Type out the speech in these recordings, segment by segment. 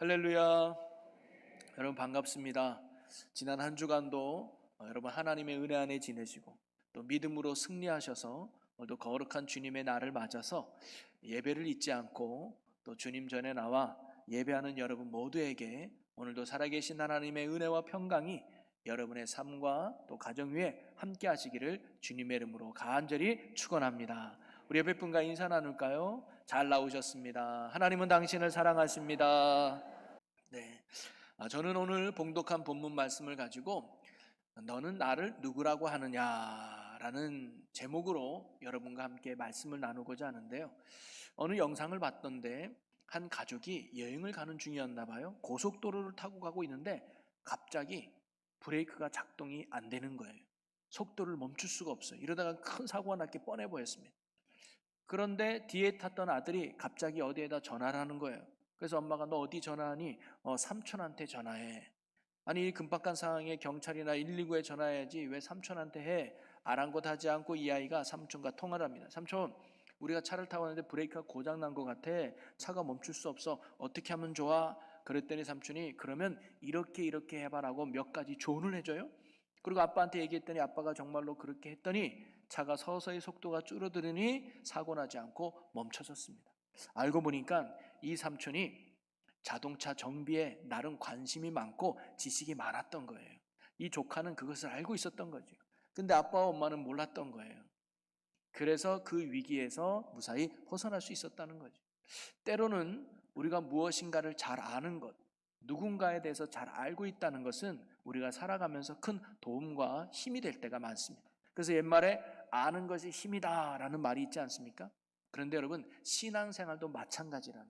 할렐루야. 여러분 반갑습니다. 지난 한 주간도 어, 여러분 하나님의 은혜 안에 지내시고 또 믿음으로 승리하셔서 오늘도 거룩한 주님의 날을 맞아서 예배를 잊지 않고 또 주님 전에 나와 예배하는 여러분 모두에게 오늘도 살아계신 하나님의 은혜와 평강이 여러분의 삶과 또 가정 위에 함께 하시기를 주님의 이름으로 간절히 축원합니다. 우리 옆에 분과 인사 나눌까요? 잘 나오셨습니다. 하나님은 당신을 사랑하십니다. 네. 아, 저는 오늘 봉독한 본문 말씀을 가지고 너는 나를 누구라고 하느냐라는 제목으로 여러분과 함께 말씀을 나누고자 하는데요. 어느 영상을 봤던데 한 가족이 여행을 가는 중이었나 봐요. 고속도로를 타고 가고 있는데 갑자기 브레이크가 작동이 안 되는 거예요. 속도를 멈출 수가 없어요. 이러다가 큰 사고가 났게 뻔해 보였습니다. 그런데 뒤에 탔던 아들이 갑자기 어디에다 전화를 하는 거예요. 그래서 엄마가 너 어디 전화하니? 어, 삼촌한테 전화해. 아니 이 급박한 상황에 경찰이나 119에 전화해야지 왜 삼촌한테 해? 아랑곳하지 않고 이 아이가 삼촌과 통화를 합니다. 삼촌, 우리가 차를 타고 왔는데 브레이크가 고장 난 것 같아. 차가 멈출 수 없어. 어떻게 하면 좋아? 그랬더니 삼촌이 그러면 이렇게 이렇게 해봐라고 몇 가지 조언을 해줘요. 그리고 아빠한테 얘기했더니 아빠가 정말로 그렇게 했더니 차가 서서히 속도가 줄어들으니 사고 나지 않고 멈춰졌습니다. 알고 보니까 이 삼촌이 자동차 정비에 나름 관심이 많고 지식이 많았던 거예요. 이 조카는 그것을 알고 있었던 거죠. 근데 아빠와 엄마는 몰랐던 거예요. 그래서 그 위기에서 무사히 벗어날 수 있었다는 거죠. 때로는 우리가 무엇인가를 잘 아는 것, 누군가에 대해서 잘 알고 있다는 것은 우리가 살아가면서 큰 도움과 힘이 될 때가 많습니다. 그래서 옛말에 아는 것이 힘이다라는 말이 있지 않습니까? 그런데 여러분 신앙생활도 마찬가지라는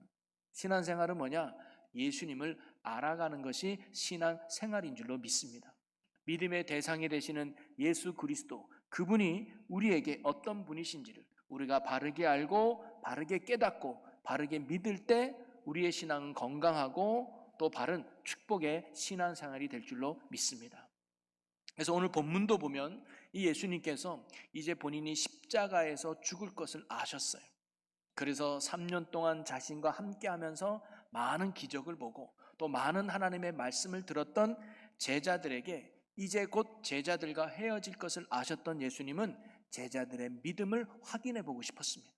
신앙생활은 뭐냐? 예수님을 알아가는 것이 신앙생활인 줄로 믿습니다. 믿음의 대상이 되시는 예수 그리스도 그분이 우리에게 어떤 분이신지를 우리가 바르게 알고 바르게 깨닫고 바르게 믿을 때 우리의 신앙은 건강하고 또 바른 축복의 신앙생활이 될 줄로 믿습니다. 그래서 오늘 본문도 보면 이 예수님께서 이제 본인이 십자가에서 죽을 것을 아셨어요. 그래서 3년 동안 자신과 함께 하면서 많은 기적을 보고 또 많은 하나님의 말씀을 들었던 제자들에게 이제 곧 제자들과 헤어질 것을 아셨던 예수님은 제자들의 믿음을 확인해 보고 싶었습니다.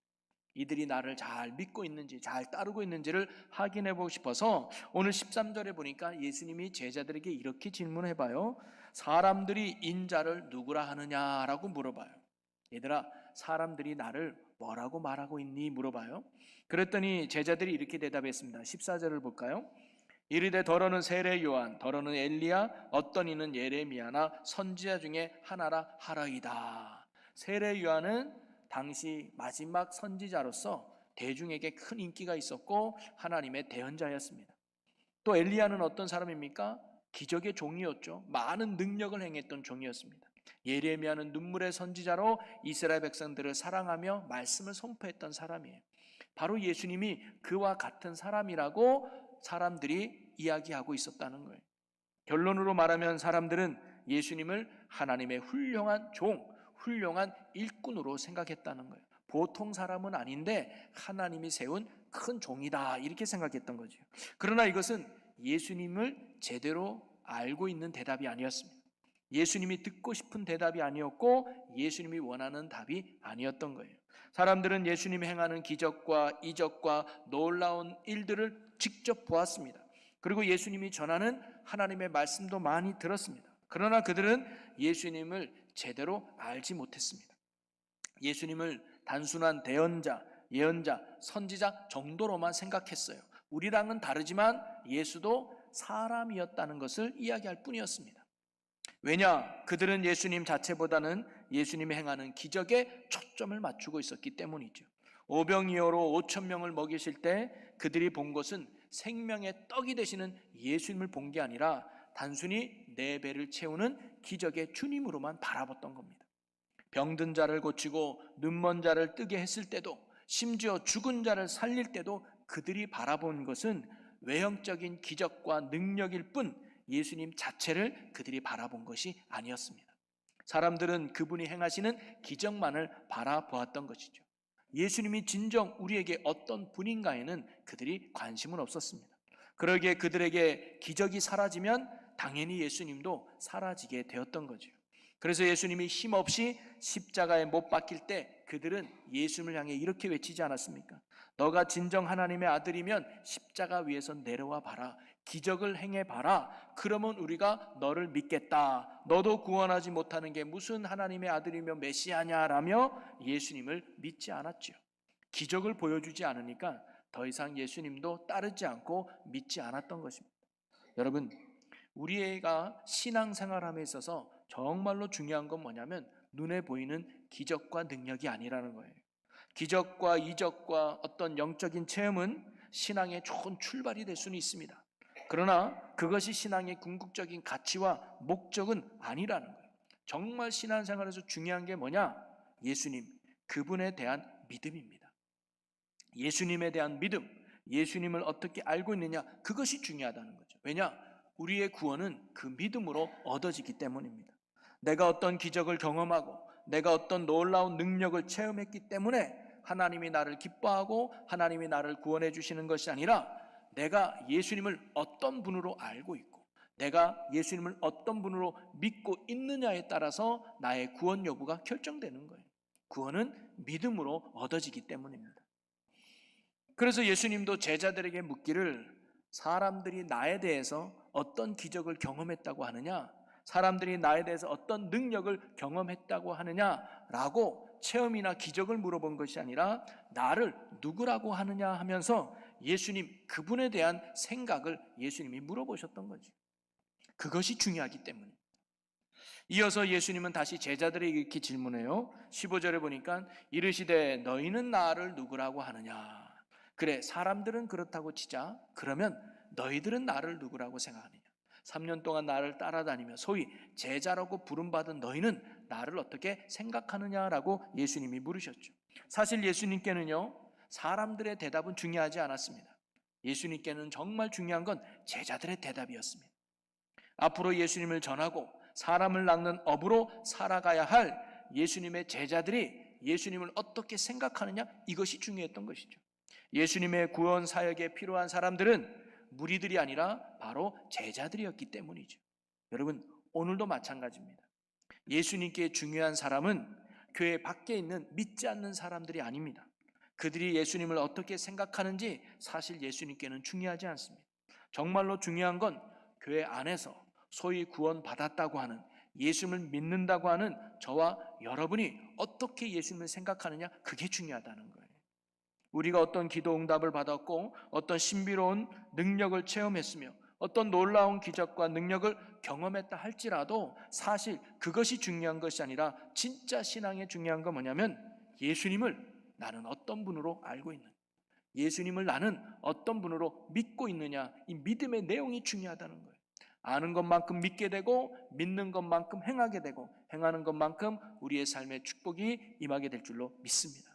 이들이 나를 잘 믿고 있는지, 잘 따르고 있는지를 확인해 보고 싶어서 오늘 13절에 보니까 예수님이 제자들에게 이렇게 질문해 봐요. 사람들이 인자를 누구라 하느냐라고 물어봐요. 얘들아, 사람들이 나를 뭐라고 말하고 있니? 물어봐요. 그랬더니 제자들이 이렇게 대답했습니다. 14절을 볼까요? 이르되 더러는 세례 요한, 더러는 엘리야, 어떤 이는 예레미야나 선지자 중에 하나라 하라이다. 세례 요한은 당시 마지막 선지자로서 대중에게 큰 인기가 있었고 하나님의 대언자였습니다. 또 엘리야는 어떤 사람입니까? 기적의 종이었죠. 많은 능력을 행했던 종이었습니다. 예레미야는 눈물의 선지자로 이스라엘 백성들을 사랑하며 말씀을 선포했던 사람이에요. 바로 예수님이 그와 같은 사람이라고 사람들이 이야기하고 있었다는 거예요. 결론으로 말하면 사람들은 예수님을 하나님의 훌륭한 종, 훌륭한 일꾼으로 생각했다는 거예요. 보통 사람은 아닌데 하나님이 세운 큰 종이다 이렇게 생각했던 거죠. 그러나 이것은 예수님을 제대로 알고 있는 대답이 아니었습니다. 예수님이 듣고 싶은 대답이 아니었고 예수님이 원하는 답이 아니었던 거예요. 사람들은 예수님이 행하는 기적과 이적과 놀라운 일들을 직접 보았습니다. 그리고 예수님이 전하는 하나님의 말씀도 많이 들었습니다. 그러나 그들은 예수님을 제대로 알지 못했습니다. 예수님을 단순한 대언자, 예언자, 선지자 정도로만 생각했어요. 우리랑은 다르지만 예수도 사람이었다는 것을 이야기할 뿐이었습니다. 왜냐? 그들은 예수님 자체보다는 예수님이 행하는 기적에 초점을 맞추고 있었기 때문이죠. 오병이어로 5천 명을 먹이실 때 그들이 본 것은 생명의 떡이 되시는 예수님을 본 게 아니라 단순히 네 배를 채우는 기적의 주님으로만 바라봤던 겁니다. 병든 자를 고치고 눈먼 자를 뜨게 했을 때도 심지어 죽은 자를 살릴 때도 그들이 바라본 것은 외형적인 기적과 능력일 뿐 예수님 자체를 그들이 바라본 것이 아니었습니다. 사람들은 그분이 행하시는 기적만을 바라보았던 것이죠. 예수님이 진정 우리에게 어떤 분인가에는 그들이 관심은 없었습니다. 그러기에 그들에게 기적이 사라지면 당연히 예수님도 사라지게 되었던 거죠. 그래서 예수님이 힘없이 십자가에 못 박힐 때 그들은 예수님을 향해 이렇게 외치지 않았습니까? 너가 진정 하나님의 아들이면 십자가 위에서 내려와 봐라. 기적을 행해 봐라. 그러면 우리가 너를 믿겠다. 너도 구원하지 못하는 게 무슨 하나님의 아들이며 메시아냐라며 예수님을 믿지 않았죠. 기적을 보여주지 않으니까 더 이상 예수님도 따르지 않고 믿지 않았던 것입니다. 여러분, 우리가 신앙생활함에 있어서 정말로 중요한 건 뭐냐면 눈에 보이는 기적과 능력이 아니라는 거예요. 기적과 이적과 어떤 영적인 체험은 신앙의 좋은 출발이 될 수는 있습니다. 그러나 그것이 신앙의 궁극적인 가치와 목적은 아니라는 거예요. 정말 신앙생활에서 중요한 게 뭐냐? 예수님, 그분에 대한 믿음입니다. 예수님에 대한 믿음, 예수님을 어떻게 알고 있느냐, 그것이 중요하다는 거죠. 왜냐? 우리의 구원은 그 믿음으로 얻어지기 때문입니다. 내가 어떤 기적을 경험하고 내가 어떤 놀라운 능력을 체험했기 때문에 하나님이 나를 기뻐하고 하나님이 나를 구원해 주시는 것이 아니라 내가 예수님을 어떤 분으로 알고 있고 내가 예수님을 어떤 분으로 믿고 있느냐에 따라서 나의 구원 여부가 결정되는 거예요. 구원은 믿음으로 얻어지기 때문입니다. 그래서 예수님도 제자들에게 묻기를 사람들이 나에 대해서 어떤 기적을 경험했다고 하느냐? 사람들이 나에 대해서 어떤 능력을 경험했다고 하느냐라고 체험이나 기적을 물어본 것이 아니라 나를 누구라고 하느냐 하면서 예수님 그분에 대한 생각을 예수님이 물어보셨던 거지. 그것이 중요하기 때문에. 이어서 예수님은 다시 제자들에게 이렇게 질문해요. 15절에 보니까 이르시되 너희는 나를 누구라고 하느냐? 그래 사람들은 그렇다고 치자. 그러면 너희들은 나를 누구라고 생각하느냐? 3년 동안 나를 따라다니며 소위 제자라고 부름받은 너희는 나를 어떻게 생각하느냐라고 예수님이 물으셨죠. 사실 예수님께는요, 사람들의 대답은 중요하지 않았습니다. 예수님께는 정말 중요한 건 제자들의 대답이었습니다. 앞으로 예수님을 전하고 사람을 낚는 업으로 살아가야 할 예수님의 제자들이 예수님을 어떻게 생각하느냐 이것이 중요했던 것이죠. 예수님의 구원 사역에 필요한 사람들은 무리들이 아니라 바로 제자들이었기 때문이죠. 여러분, 오늘도 마찬가지입니다. 예수님께 중요한 사람은 교회 밖에 있는 믿지 않는 사람들이 아닙니다. 그들이 예수님을 어떻게 생각하는지 사실 예수님께는 중요하지 않습니다. 정말로 중요한 건 교회 안에서 소위 구원받았다고 하는 예수님을 믿는다고 하는 저와 여러분이 어떻게 예수님을 생각하느냐 그게 중요하다는 거예요. 우리가 어떤 기도 응답을 받았고 어떤 신비로운 능력을 체험했으며 어떤 놀라운 기적과 능력을 경험했다 할지라도 사실 그것이 중요한 것이 아니라 진짜 신앙의 중요한 건 뭐냐면 예수님을 나는 어떤 분으로 알고 있는 예수님을 나는 어떤 분으로 믿고 있느냐 이 믿음의 내용이 중요하다는 거예요. 아는 것만큼 믿게 되고 믿는 것만큼 행하게 되고 행하는 것만큼 우리의 삶의 축복이 임하게 될 줄로 믿습니다.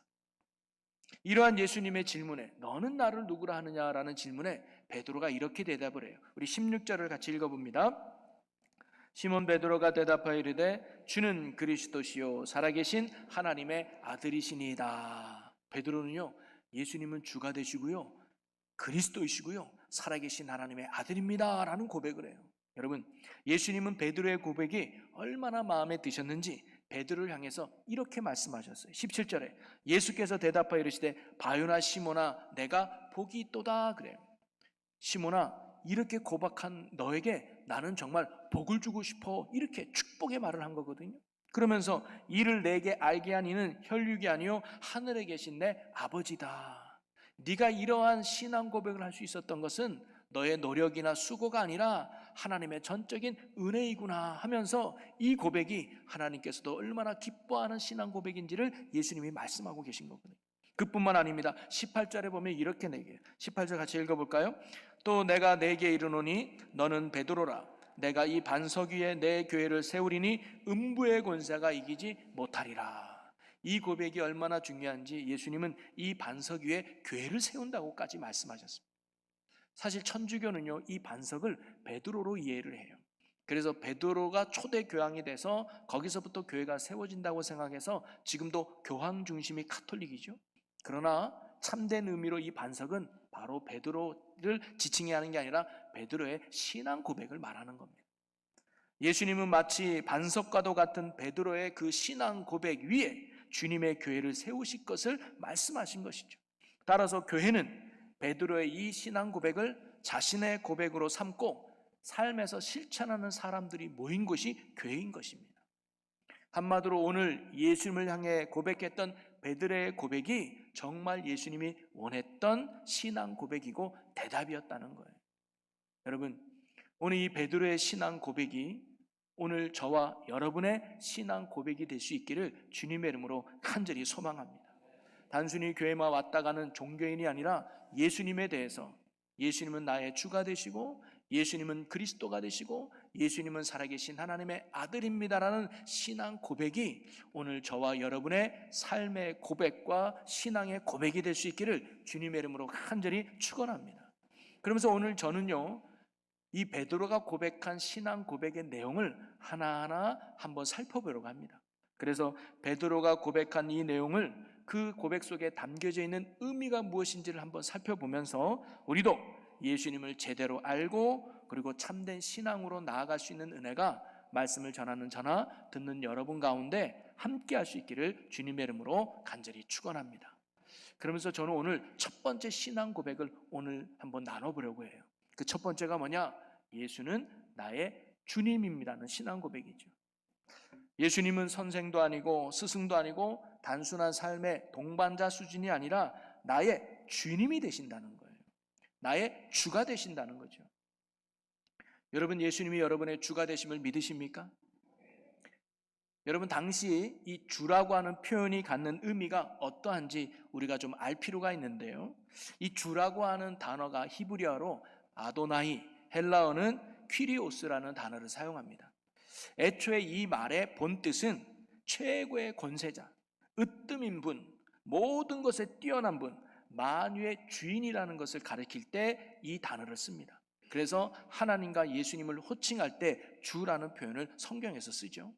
이러한 예수님의 질문에 너는 나를 누구라 하느냐라는 질문에 베드로가 이렇게 대답을 해요. 우리 16절을 같이 읽어 봅니다. 시몬 베드로가 대답하여 이르되 주는 그리스도시요 살아계신 하나님의 아들이시니이다. 베드로는요 예수님은 주가 되시고요 그리스도이시고요 살아계신 하나님의 아들입니다라는 고백을 해요. 여러분 예수님은 베드로의 고백이 얼마나 마음에 드셨는지 베드로를 향해서 이렇게 말씀하셨어요. 17절에 예수께서 대답하여 이르시되 바요나 시모나 내가 복이 있도다 그래요. 시모나 이렇게 고박한 너에게 나는 정말 복을 주고 싶어 이렇게 축복의 말을 한 거거든요. 그러면서 이를 내게 알게 한 이는 혈육이 아니요 하늘에 계신 내 아버지다. 네가 이러한 신앙 고백을 할 수 있었던 것은 너의 노력이나 수고가 아니라 하나님의 전적인 은혜이구나 하면서 이 고백이 하나님께서도 얼마나 기뻐하는 신앙 고백인지를 예수님이 말씀하고 계신 거거든요. 그뿐만 아닙니다. 18절에 보면 이렇게 내게 18절 같이 읽어볼까요? 또 내가 내게 이르노니 너는 베드로라 내가 이 반석 위에 내 교회를 세우리니 음부의 권세가 이기지 못하리라. 이 고백이 얼마나 중요한지 예수님은 이 반석 위에 교회를 세운다고까지 말씀하셨습니다. 사실 천주교는요 이 반석을 베드로로 이해를 해요. 그래서 베드로가 초대 교황이 돼서 거기서부터 교회가 세워진다고 생각해서 지금도 교황 중심이 카톨릭이죠. 그러나 참된 의미로 이 반석은 바로 베드로를 지칭해 하는 게 아니라 베드로의 신앙 고백을 말하는 겁니다. 예수님은 마치 반석과도 같은 베드로의 그 신앙 고백 위에 주님의 교회를 세우실 것을 말씀하신 것이죠. 따라서 교회는 베드로의 이 신앙 고백을 자신의 고백으로 삼고 삶에서 실천하는 사람들이 모인 곳이 교회인 것입니다. 한마디로 오늘 예수님을 향해 고백했던 베드로의 고백이 정말 예수님이 원했던 신앙 고백이고 대답이었다는 거예요. 여러분, 오늘 이 베드로의 신앙 고백이 오늘 저와 여러분의 신앙 고백이 될 수 있기를 주님의 이름으로 간절히 소망합니다. 단순히 교회만 왔다 가는 종교인이 아니라 예수님에 대해서 예수님은 나의 주가 되시고 예수님은 그리스도가 되시고 예수님은 살아계신 하나님의 아들입니다라는 신앙 고백이 오늘 저와 여러분의 삶의 고백과 신앙의 고백이 될 수 있기를 주님의 이름으로 간절히 축원합니다. 그러면서 오늘 저는요. 이 베드로가 고백한 신앙 고백의 내용을 하나하나 한번 살펴보려고 합니다. 그래서 베드로가 고백한 이 내용을 그 고백 속에 담겨져 있는 의미가 무엇인지를 한번 살펴보면서 우리도 예수님을 제대로 알고 그리고 참된 신앙으로 나아갈 수 있는 은혜가 말씀을 전하는 저나 듣는 여러분 가운데 함께 할 수 있기를 주님의 이름으로 간절히 축원합니다. 그러면서 저는 오늘 첫 번째 신앙 고백을 오늘 한번 나눠보려고 해요. 그 첫 번째가 뭐냐? 예수는 나의 주님입니다는 신앙 고백이죠. 예수님은 선생도 아니고 스승도 아니고 단순한 삶의 동반자 수준이 아니라 나의 주님이 되신다는 거예요. 나의 주가 되신다는 거죠. 여러분 예수님이 여러분의 주가 되심을 믿으십니까? 여러분 당시 이 주라고 하는 표현이 갖는 의미가 어떠한지 우리가 좀 알 필요가 있는데요. 이 주라고 하는 단어가 히브리어로 아도나이, 헬라어는 퀴리오스라는 단어를 사용합니다. 애초에 이 말의 본 뜻은 최고의 권세자, 으뜸인 분, 모든 것에 뛰어난 분, 만유의 주인이라는 것을 가리킬 때 이 단어를 씁니다. 그래서 하나님과 예수님을 호칭할 때 주라는 표현을 성경에서 쓰죠.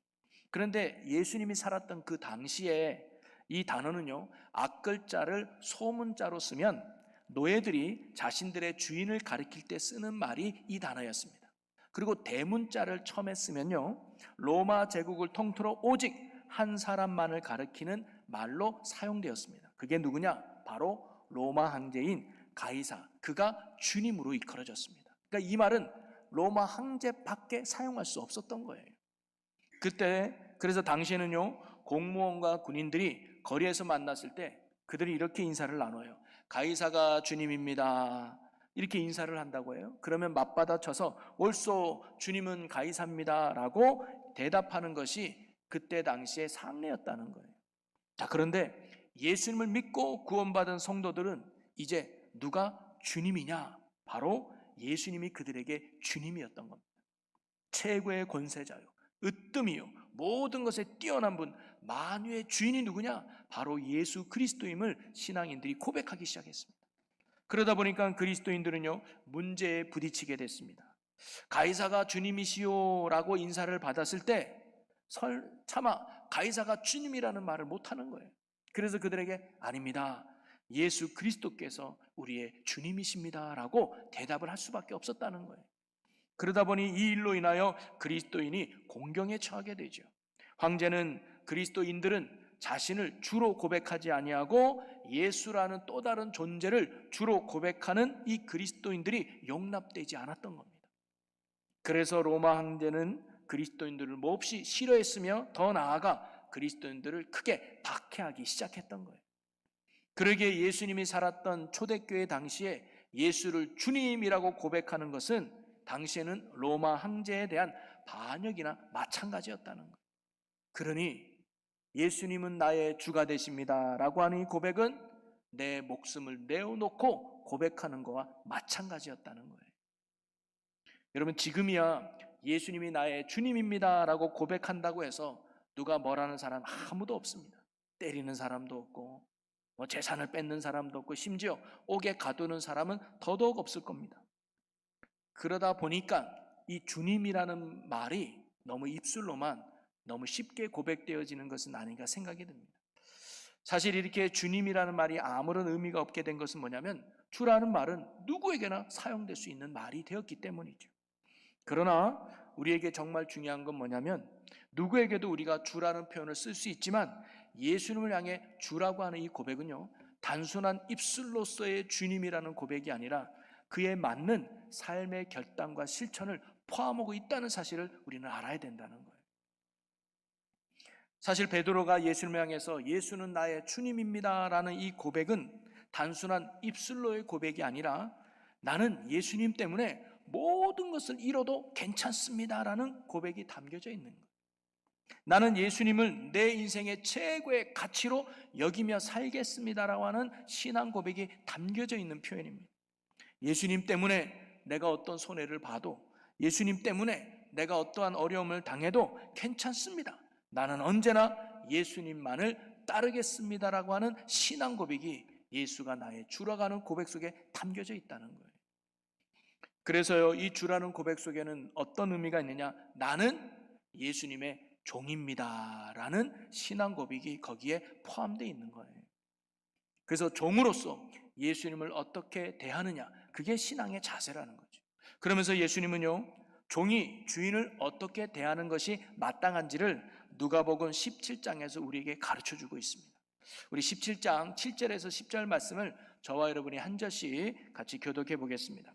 그런데 예수님이 살았던 그 당시에 이 단어는요, 앞글자를 소문자로 쓰면 노예들이 자신들의 주인을 가리킬 때 쓰는 말이 이 단어였습니다. 그리고 대문자를 처음에 쓰면요, 로마 제국을 통틀어 오직 한 사람만을 가리키는 말로 사용되었습니다. 그게 누구냐? 바로 로마 황제인 가이사. 그가 주님으로 이끌어졌습니다. 그러니까 이 말은 로마 황제밖에 사용할 수 없었던 거예요. 그때 그래서 당시에는요 공무원과 군인들이 거리에서 만났을 때 그들이 이렇게 인사를 나눠요. 가이사가 주님입니다. 이렇게 인사를 한다고 해요. 그러면 맞받아 쳐서 옳소 주님은 가이사입니다라고 대답하는 것이 그때 당시의 상례였다는 거예요. 자 그런데 예수님을 믿고 구원받은 성도들은 이제 누가 주님이냐? 바로 예수님이 그들에게 주님이었던 겁니다. 최고의 권세자요, 으뜸이요, 모든 것에 뛰어난 분, 만유의 주인이 누구냐? 바로 예수 그리스도임을 신앙인들이 고백하기 시작했습니다. 그러다 보니까 그리스도인들은요, 문제에 부딪히게 됐습니다. 가이사가 주님이시오라고 인사를 받았을 때, 설, 차마 가이사가 주님이라는 말을 못하는 거예요. 그래서 그들에게 아닙니다. 예수 그리스도께서 우리의 주님이십니다라고 대답을 할 수밖에 없었다는 거예요. 그러다 보니 이 일로 인하여 그리스도인이 공경에 처하게 되죠. 황제는 그리스도인들은 자신을 주로 고백하지 아니하고 예수라는 또 다른 존재를 주로 고백하는 이 그리스도인들이 용납되지 않았던 겁니다. 그래서 로마 황제는 그리스도인들을 몹시 싫어했으며 더 나아가 그리스도인들을 크게 박해하기 시작했던 거예요. 그러기에 예수님이 살았던 초대교회 당시에 예수를 주님이라고 고백하는 것은 당시에는 로마 황제에 대한 반역이나 마찬가지였다는 거예요. 그러니 예수님은 나의 주가 되십니다 라고 하는 이 고백은 내 목숨을 내어놓고 고백하는 것과 마찬가지였다는 거예요. 여러분 지금이야 예수님이 나의 주님입니다라고 고백한다고 해서 누가 뭐라는 사람 아무도 없습니다. 때리는 사람도 없고 뭐 재산을 뺏는 사람도 없고 심지어 옥에 가두는 사람은 더더욱 없을 겁니다. 그러다 보니까 이 주님이라는 말이 너무 입술로만 너무 쉽게 고백되어지는 것은 아닌가 생각이 듭니다. 사실 이렇게 주님이라는 말이 아무런 의미가 없게 된 것은 뭐냐면 주라는 말은 누구에게나 사용될 수 있는 말이 되었기 때문이죠. 그러나 우리에게 정말 중요한 건 뭐냐면 누구에게도 우리가 주라는 표현을 쓸 수 있지만 예수님을 향해 주라고 하는 이 고백은요. 단순한 입술로서의 주님이라는 고백이 아니라 그에 맞는 삶의 결단과 실천을 포함하고 있다는 사실을 우리는 알아야 된다는 거예요. 사실 베드로가 예수님을 향해서 예수는 나의 주님입니다라는 이 고백은 단순한 입술로의 고백이 아니라 나는 예수님 때문에 모든 것을 잃어도 괜찮습니다라는 고백이 담겨져 있는 거예요. 나는 예수님을 내 인생의 최고의 가치로 여기며 살겠습니다라고 하는 신앙 고백이 담겨져 있는 표현입니다. 예수님 때문에 내가 어떤 손해를 봐도 예수님 때문에 내가 어떠한 어려움을 당해도 괜찮습니다. 나는 언제나 예수님만을 따르겠습니다라고 하는 신앙 고백이 예수가 나의 주라가는 고백 속에 담겨져 있다는 거예요. 그래서요, 이 주라는 고백 속에는 어떤 의미가 있느냐? 나는 예수님의 종입니다 라는 신앙 고백이 거기에 포함되어 있는 거예요. 그래서 종으로서 예수님을 어떻게 대하느냐? 그게 신앙의 자세라는 거죠. 그러면서 예수님은요, 종이 주인을 어떻게 대하는 것이 마땅한지를 누가복음 17장에서 우리에게 가르쳐 주고 있습니다. 우리 17장 7절에서 10절 말씀을 저와 여러분이 한 절씩 같이 교독해 보겠습니다.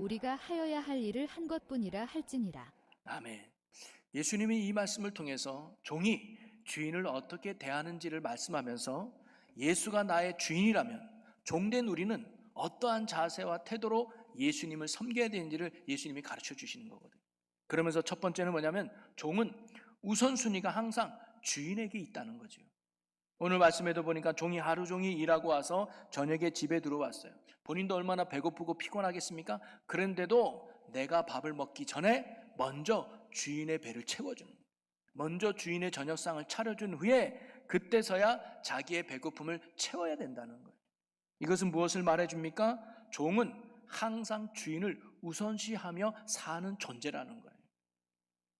우리가 하여야 할 일을 한 것뿐이라 할지니라 아멘. 예수님이 이 말씀을 통해서 종이 주인을 어떻게 대하는지를 말씀하면서 예수가 나의 주인이라면 종된 우리는 어떠한 자세와 태도로 예수님을 섬겨야 되는지를 예수님이 가르쳐 주시는 거거든요. 그러면서 첫 번째는 뭐냐면 종은 우선순위가 항상 주인에게 있다는 거죠. 오늘 말씀에도 보니까 종이 하루 종일 일하고 와서 저녁에 집에 들어왔어요. 본인도 얼마나 배고프고 피곤하겠습니까? 그런데도 내가 밥을 먹기 전에 먼저 주인의 배를 채워주는 거예요. 먼저 주인의 저녁상을 차려준 후에 그때서야 자기의 배고픔을 채워야 된다는 거예요. 이것은 무엇을 말해줍니까? 종은 항상 주인을 우선시하며 사는 존재라는 거예요.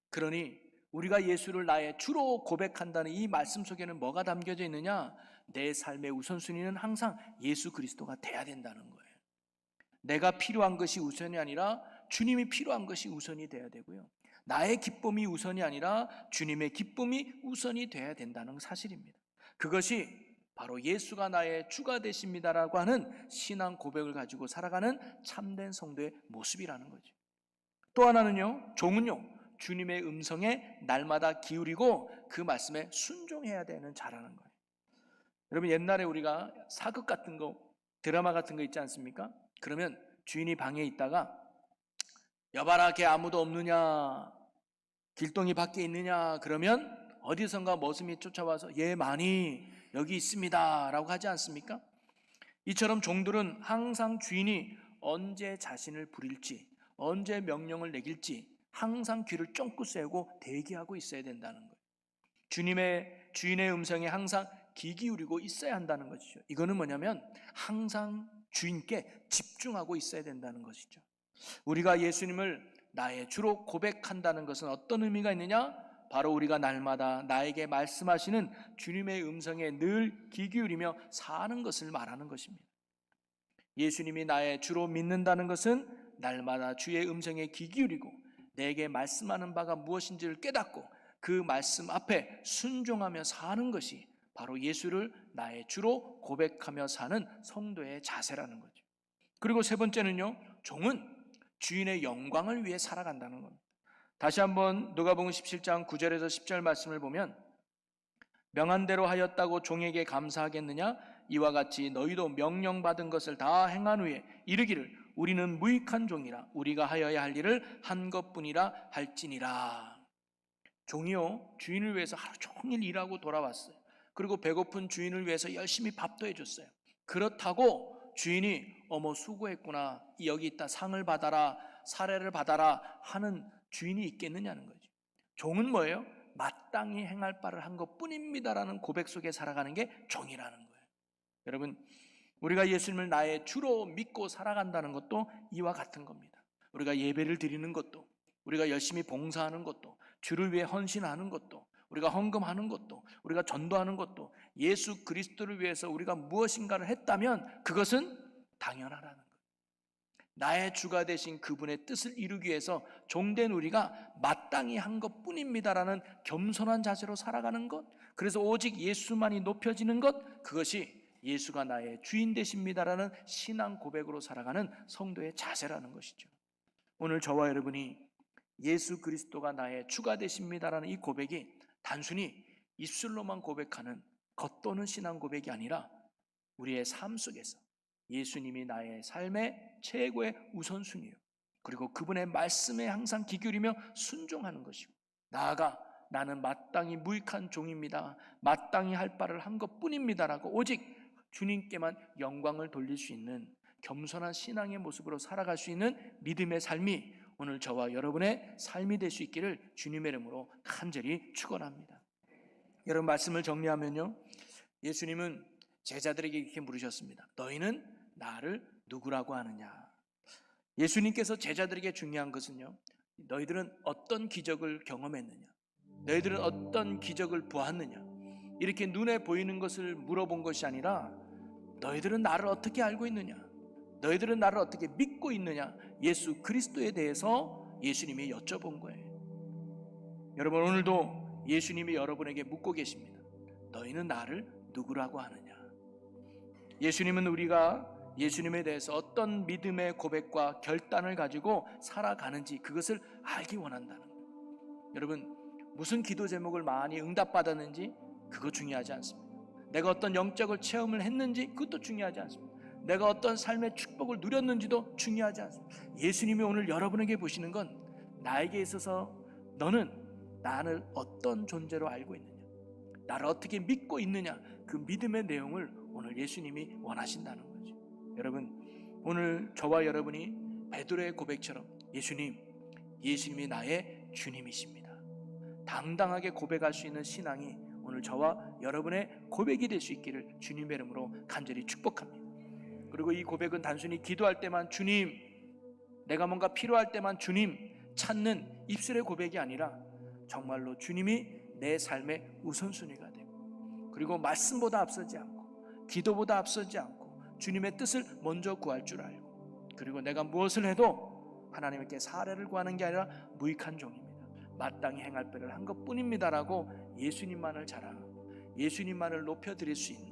그러니 우리가 예수를 나의 주로 고백한다는 이 말씀 속에는 뭐가 담겨져 있느냐? 내 삶의 우선순위는 항상 예수 그리스도가 돼야 된다는 거예요. 내가 필요한 것이 우선이 아니라 주님이 필요한 것이 우선이 돼야 되고요. 나의 기쁨이 우선이 아니라 주님의 기쁨이 우선이 돼야 된다는 사실입니다. 그것이 바로 예수가 나의 주가 되십니다라고 하는 신앙 고백을 가지고 살아가는 참된 성도의 모습이라는 거죠. 또 하나는요, 종은요, 주님의 음성에 날마다 기울이고 그 말씀에 순종해야 되는 자라는 거예요. 여러분 옛날에 우리가 사극 같은 거, 드라마 같은 거 있지 않습니까? 그러면 주인이 방에 있다가 여봐라 걔 아무도 없느냐 길동이 밖에 있느냐 그러면 어디선가 머슴이 쫓아와서 얘 많이 여기 있습니다 라고 하지 않습니까? 이처럼 종들은 항상 주인이 언제 자신을 부릴지 언제 명령을 내길지 항상 귀를 쫑긋 세우고 대기하고 있어야 된다는 거예요. 주님의 주인의 음성에 항상 귀 기울이고 있어야 한다는 것이죠. 이거는 뭐냐면 항상 주인께 집중하고 있어야 된다는 것이죠. 우리가 예수님을 나의 주로 고백한다는 것은 어떤 의미가 있느냐? 바로 우리가 날마다 나에게 말씀하시는 주님의 음성에 늘 귀 기울이며 사는 것을 말하는 것입니다. 예수님이 나의 주로 믿는다는 것은 날마다 주의 음성에 귀 기울이고 내게 말씀하는 바가 무엇인지를 깨닫고 그 말씀 앞에 순종하며 사는 것이 바로 예수를 나의 주로 고백하며 사는 성도의 자세라는 거죠. 그리고 세 번째는요, 종은 주인의 영광을 위해 살아간다는 겁니다. 다시 한번 누가복음 17장 9절에서 10절 말씀을 보면 명한 대로 하였다고 종에게 감사하겠느냐 이와 같이 너희도 명령받은 것을 다 행한 후에 이르기를 우리는 무익한 종이라 우리가 하여야 할 일을 한 것뿐이라 할지니라. 종이요 주인을 위해서 하루 종일 일하고 돌아왔어요. 그리고 배고픈 주인을 위해서 열심히 밥도 해줬어요. 그렇다고 주인이 어머 수고했구나. 여기 있다. 상을 받아라. 사례를 받아라. 하는 주인이 있겠느냐는 거죠. 종은 뭐예요? 마땅히 행할 바를 한 것뿐입니다라는 고백 속에 살아가는 게 종이라는 거예요. 여러분 우리가 예수님을 나의 주로 믿고 살아간다는 것도 이와 같은 겁니다. 우리가 예배를 드리는 것도 우리가 열심히 봉사하는 것도 주를 위해 헌신하는 것도 우리가 헌금하는 것도 우리가 전도하는 것도 예수 그리스도를 위해서 우리가 무엇인가를 했다면 그것은 당연하다는 거예요. 나의 주가 되신 그분의 뜻을 이루기 위해서 종된 우리가 마땅히 한 것 뿐입니다라는 겸손한 자세로 살아가는 것. 그래서 오직 예수만이 높여지는 것. 그것이 예수가 나의 주인 되십니다라는 신앙 고백으로 살아가는 성도의 자세라는 것이죠. 오늘 저와 여러분이 예수 그리스도가 나의 주가 되십니다라는 이 고백이 단순히 입술로만 고백하는 겉도는 신앙 고백이 아니라 우리의 삶 속에서 예수님이 나의 삶의 최고의 우선순위요. 그리고 그분의 말씀에 항상 기울이며 순종하는 것이고 나아가 나는 마땅히 무익한 종입니다. 마땅히 할 바를 한 것뿐입니다라고 오직 주님께만 영광을 돌릴 수 있는 겸손한 신앙의 모습으로 살아갈 수 있는 믿음의 삶이 오늘 저와 여러분의 삶이 될 수 있기를 주님의 이름으로 간절히 축원합니다. 여러분 말씀을 정리하면요. 예수님은 제자들에게 이렇게 물으셨습니다. 너희는 나를 누구라고 하느냐? 예수님께서 제자들에게 중요한 것은요. 너희들은 어떤 기적을 경험했느냐? 너희들은 어떤 기적을 보았느냐? 이렇게 눈에 보이는 것을 물어본 것이 아니라 너희들은 나를 어떻게 알고 있느냐? 너희들은 나를 어떻게 믿고 있느냐? 예수 그리스도에 대해서 예수님이 여쭤본 거예요. 여러분 오늘도 예수님이 여러분에게 묻고 계십니다. 너희는 나를 누구라고 하느냐? 예수님은 우리가 예수님에 대해서 어떤 믿음의 고백과 결단을 가지고 살아가는지 그것을 알기 원한다는 거예요. 여러분 무슨 기도 제목을 많이 응답받았는지 그거 중요하지 않습니다. 내가 어떤 영적을 체험을 했는지 그것도 중요하지 않습니다. 내가 어떤 삶의 축복을 누렸는지도 중요하지 않습니다. 예수님이 오늘 여러분에게 보시는 건 나에게 있어서 너는 나를 어떤 존재로 알고 있느냐, 나를 어떻게 믿고 있느냐, 그 믿음의 내용을 오늘 예수님이 원하신다는 거죠. 여러분, 오늘 저와 여러분이 베드로의 고백처럼 예수님, 예수님이 나의 주님이십니다. 당당하게 고백할 수 있는 신앙이 오늘 저와 여러분의 고백이 될 수 있기를 주님의 이름으로 간절히 축복합니다. 그리고 이 고백은 단순히 기도할 때만 주님, 내가 뭔가 필요할 때만 주님 찾는 입술의 고백이 아니라 정말로 주님이 내 삶의 우선순위가 되고 그리고 말씀보다 앞서지 않고 기도보다 앞서지 않고 주님의 뜻을 먼저 구할 줄 알고 그리고 내가 무엇을 해도 하나님께 사례를 구하는 게 아니라 무익한 종입니다. 마땅히 행할 바를 한 것뿐입니다라고 예수님만을 자랑하고 예수님만을 높여드릴 수 있는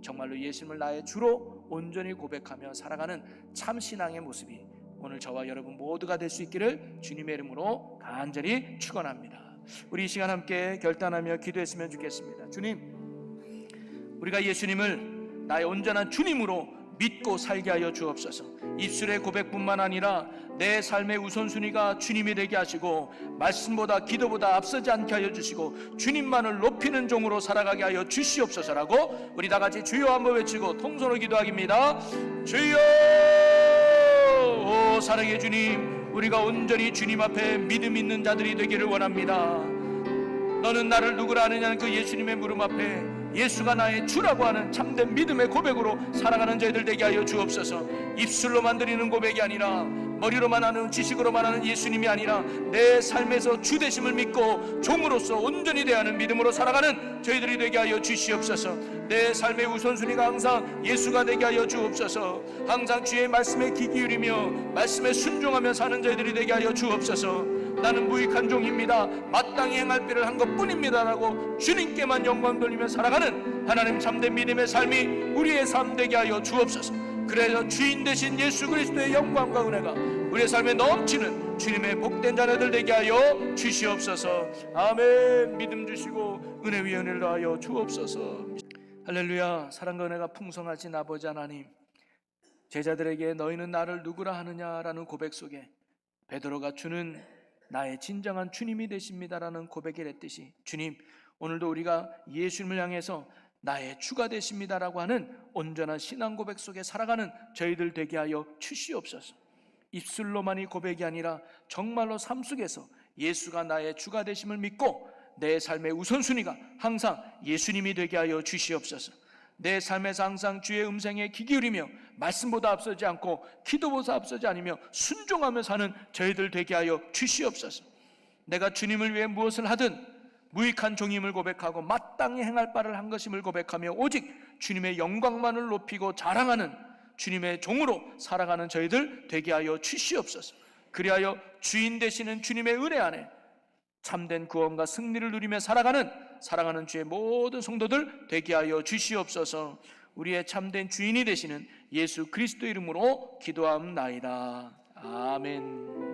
정말로 예수님을 나의 주로 온전히 고백하며 살아가는 참 신앙의 모습이 오늘 저와 여러분 모두가 될 수 있기를 주님의 이름으로 간절히 축원합니다. 우리 이 시간 함께 결단하며 기도했으면 좋겠습니다. 주님, 우리가 예수님을 나의 온전한 주님으로 믿고 살게 하여 주옵소서. 입술의 고백뿐만 아니라 내 삶의 우선순위가 주님이 되게 하시고 말씀보다 기도보다 앞서지 않게 하여 주시고 주님만을 높이는 종으로 살아가게 하여 주시옵소서라고 우리 다 같이 주여 한번 외치고 통성으로 기도하깁니다. 주여 오 사랑의 주님 우리가 온전히 주님 앞에 믿음 있는 자들이 되기를 원합니다. 너는 나를 누구라 하느냐는 그 예수님의 물음 앞에 예수가 나의 주라고 하는 참된 믿음의 고백으로 살아가는 저희들 되게 하여 주옵소서. 입술로만 드리는 고백이 아니라 머리로만 하는 지식으로만 하는 예수님이 아니라 내 삶에서 주 되심을 믿고 종으로서 온전히 대하는 믿음으로 살아가는 저희들이 되게 하여 주시옵소서. 내 삶의 우선순위가 항상 예수가 되게 하여 주옵소서. 항상 주의 말씀에 귀 기울이며 말씀에 순종하며 사는 저희들이 되게 하여 주옵소서. 나는 무익한 종입니다. 마땅히 행할 일을 한 것뿐입니다라고 주님께만 영광 돌리며 살아가는 하나님 참된 믿음의 삶이 우리의 삶 되게 하여 주옵소서. 그래서 주인 되신 예수 그리스도의 영광과 은혜가 우리의 삶에 넘치는 주님의 복된 자녀들 되게 하여 주시옵소서. 아멘. 믿음 주시고 은혜 위에 은혜를 하여 주옵소서. 할렐루야. 사랑과 은혜가 풍성하신 아버지 하나님. 제자들에게 너희는 나를 누구라 하느냐라는 고백 속에 베드로가 주는 나의 진정한 주님이 되십니다라는 고백을 했듯이 주님 오늘도 우리가 예수님을 향해서 나의 주가 되십니다라고 하는 온전한 신앙 고백 속에 살아가는 저희들 되게 하여 주시옵소서. 입술로만이 고백이 아니라 정말로 삶 속에서 예수가 나의 주가 되심을 믿고 내 삶의 우선순위가 항상 예수님이 되게 하여 주시옵소서. 내 삶에서 항상 주의 음성에 귀 기울이며 말씀보다 앞서지 않고 기도보다 앞서지 않으며 순종하며 사는 저희들 되게 하여 주시옵소서. 내가 주님을 위해 무엇을 하든 무익한 종임을 고백하고 마땅히 행할 바를 한 것임을 고백하며 오직 주님의 영광만을 높이고 자랑하는 주님의 종으로 살아가는 저희들 되게 하여 주시옵소서. 그리하여 주인 되시는 주님의 은혜 안에 참된 구원과 승리를 누리며 살아가는 사랑하는 주의 모든 성도들 되게 하여 주시옵소서. 우리의 참된 주인이 되시는 예수 그리스도 이름으로 기도함나이다. 아멘.